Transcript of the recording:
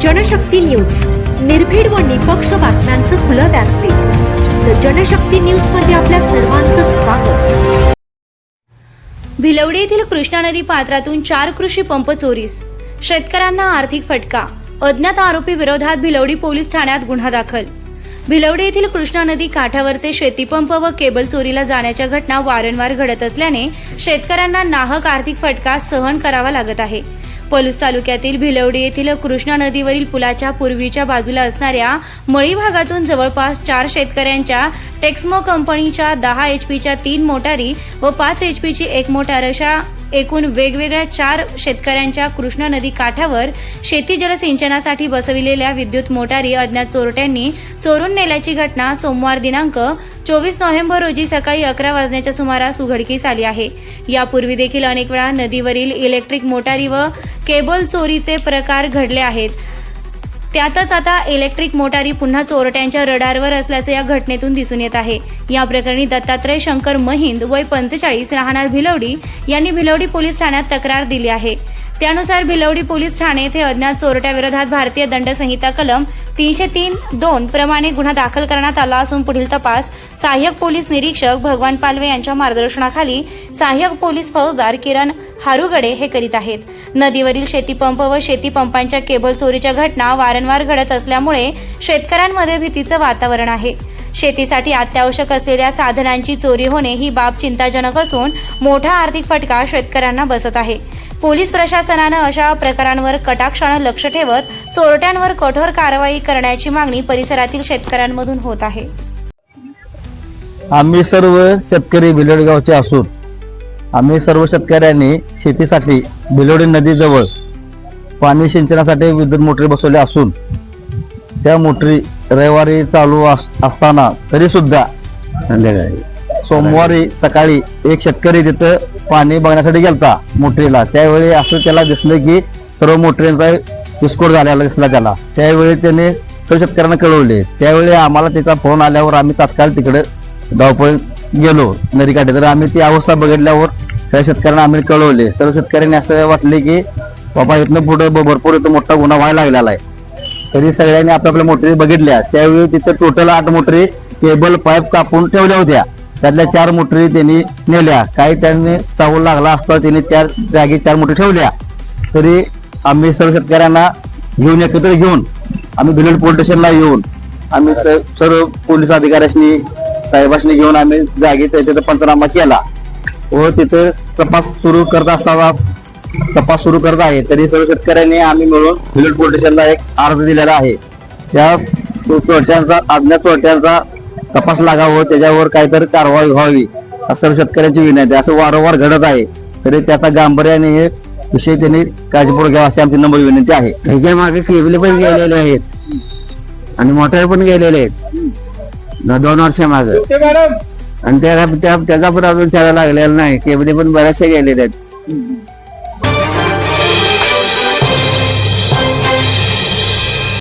Janshakti news. निर्भीड व निपक्ष बातम्यांचं खुलं व्यासपीठ. द जनशक्ती न्यूजमध्ये आपल्या सर्वांचं स्वागत. भिलवडी येथील कृष्णा नदी पात्रातून चार कृषी पंप चोरीस. शेतकऱ्यांना आर्थिक फटका. अज्ञात आरोपी विरोधात भिलवडी पोलीस ठाण्यात गुन्हा दाखल. भिलवडी येथील कृष्णा नदी काठावरचे शेतीपंप व केबल चोरीला जाण्याच्या घटना वारंवार घडत असल्याने शेतकऱ्यांना नाहक आर्थिक फटका सहन करावा लागत आहे. पलूस तालुक्यातील भिलवडी येथील कृष्णा नदीवरील पुलाच्या पूर्वीच्या बाजूला असणाऱ्या मळी भागातून जवळपास चार शेतकऱ्यांच्या टेक्समो कंपनीच्या दहा एच पीच्या तीन मोटारी व पाच एच पीची एक मोटार अशा एकूण वेगवेगळ्या चार शेतकऱ्यांच्या कृष्णा नदी काठावर शेती जलसिंचनासाठी बसविलेल्या विद्युत मोटारी अज्ञात चोरट्यांनी चोरून नेल्याची घटना सोमवार दिनांक चोवीस नोव्हेंबर रोजी सकाळी अकरा वाजण्याच्या सुमारास उघडकीस आली आहे. यापूर्वी देखील अनेक वेळा नदीवरील इलेक्ट्रिक मोटारी व केबल चोरीचे प्रकार घडले आहेत. त्यातच आता इलेक्ट्रिक मोटारी पुन्हा चोरट्यांच्या रडारवर असल्याचं या घटनेतून दिसून येत आहे. या प्रकरणी दत्तात्रय शंकर महिंद वय पंचेचाळीस राहणार भिलवडी यांनी भिलवडी पोलीस ठाण्यात तक्रार दिली आहे. त्यानुसार भिलवडी पोलीस ठाणे येथे अज्ञात चोरट्याविरोधात भारतीय दंड संहिता कलम तीनशे तीन दोन प्रमाणे गुन्हा दाखल करण्यात आला असून पुढील तपास सहाय्यक पोलीस निरीक्षक भगवान पालवे यांच्या मार्गदर्शनाखाली सहाय्यक पोलीस फौजदार किरण हारुगडे हे करीत आहेत. नदीवरील शेतीपंप व शेतीपंपांच्या केबल चोरीच्या घटना वारंवार घडत असल्यामुळे शेतकऱ्यांमध्ये भीतीचं वातावरण आहे. शेतीसाठी अत्यावश्यक असलेल्या साधनांची चोरी होणे ही बाब चिंताजनक असून मोठा आर्थिक फटका शेतकऱ्यांना बसत आहे. पोलीस प्रशासनानं अशा प्रकारांवर कटाक्षानं लक्ष ठेवत चोरट्यांवर कठोर कारवाई करण्याची मागणी परिसरातील शेतकऱ्यांमधून होत आहे. आम्ही सर्व शेतकरी भिलोडी गावचे असून आम्ही सर्व शेतकऱ्यांनी शेतीसाठी भिलोडी नदीजवळ पाणी सिंचनासाठी विद्युत मोटरी बसवल्या असून त्या मोटरी रविवारी चालू अस- असताना तरी सुद्धा संध्याकाळी. सोमवारी सकाळी एक शेतकरी तिथं पाणी बघण्यासाठी गेलता मोटरीला. त्यावेळी असं त्याला दिसलं की सर्व मोटरींचा विस्फोट झालेला दिसला त्याला. त्यावेळी त्याने सर्व शेतकऱ्यांना कळवले. त्यावेळी आम्हाला त्याचा फोन आल्यावर आम्ही तात्काळ तिकडे धावपळ गेलो. नदीकाठी. तर आम्ही ती अवस्था बघितल्यावर सर्व शेतकऱ्यांना आम्ही कळवले. सर्व शेतकऱ्यांनी असं वाटले की बाबा इथनं पुढे भरपूर इथं मोठा गुन्हा व्हायला लागलेला आहे. तरी सगळ्यांनी आपल्या मोटरी बघितल्या. त्यावेळी तिथे टोटल आठ मोटरी केबल पाईप कापून ठेवल्या होत्या. त्यातल्या चार मोटरी त्यांनी नेल्या. काही त्यांनी चावल लागला असता त्यांनी त्या जागी चार मोटरी ठेवल्या. तरी आम्ही सर्व शेतकऱ्यांना घेऊन एकत्र घेऊन आम्ही भिलड पोलीस स्टेशनला येऊन आम्ही सर्व पोलीस अधिकाऱ्यांनी साहेबांनी घेऊन आम्ही जागी तिथे पंचनामा केला. व तिथे तपास सुरू करत असताना तपास सुरू करत आहे. तरी सर्व शेतकऱ्यांनी आम्ही मिळून भिलड पोलीस स्टेशनला एक अर्ज दिलेला आहे. त्या चोरट्यांचा अज्ञात चोरट्यांचा तपास लागावं त्याच्यावर काहीतरी कारवाई व्हावी असं शेतकऱ्यांची विनंती आहे. असं वारंवार घडत आहे. तरी त्याचा गांभीर्याने हे विषय त्यांनी काळजीपूर्वक घ्यावा अशी आमची नंबर विनंती आहे. ह्याच्या मागे केबल पण गेलेले आहेत. आणि मोटर पण गेलेले आहेत. न- दोन वर्षा माग. आणि त्या त्या- त्याचा पण अजून त्याला लागलेला नाही. केबली पण बऱ्याचशा गेलेल्या आहेत.